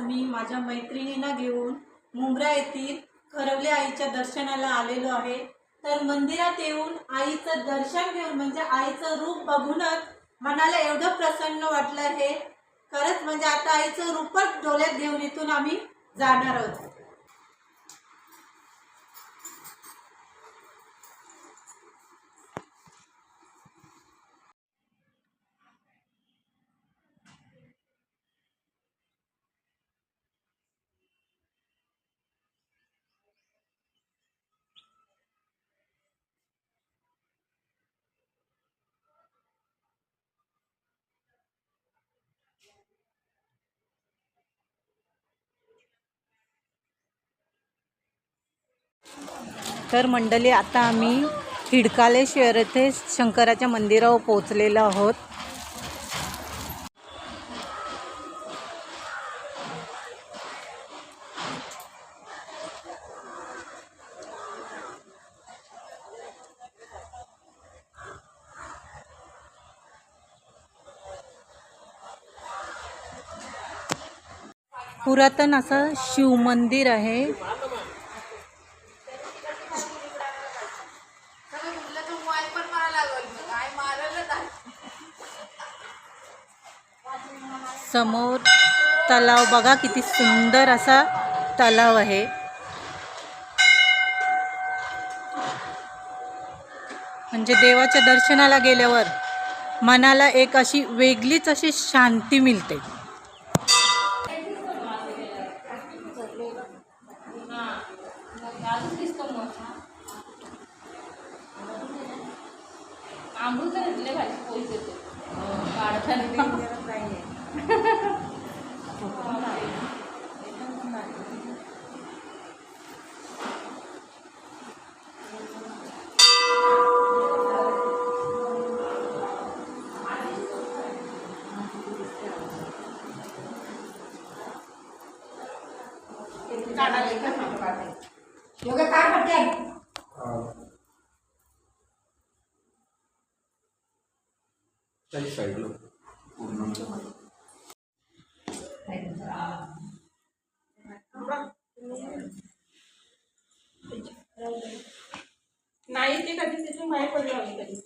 मी माझ्या मैत्रिणींना घेऊन मुंब्रा येथील करवले आईच्या दर्शनाला आलेलो आहे. तर मंदिरात येऊन आईचं दर्शन घेऊन म्हणजे आईचं रूप बघूनच मनाला एवढं प्रसन्न वाटलं हे खरंच म्हणजे आता आईचं रूपच डोळ्यात घेऊन इथून आम्ही जाणार आहोत. तर मंडळी आता आम्ही हिडकालेश्वर येथे शंकराच्या मंदिरावर पोहोचलेलो आहोत. पुरातन असं शिवमंदिर आहे. समोर तलाव. बघा किती सुंदर असा तलाव आहे. म्हणजे देवाच्या दर्शनाला गेल्यावर मनाला एक अशी वेगळीच अशी शांती मिळते. अमृत घातले भाजी पोळी देतो काढताना त्याची साईडला पूर्ण नाही ते कधी तिथून नाही पडलं कधी.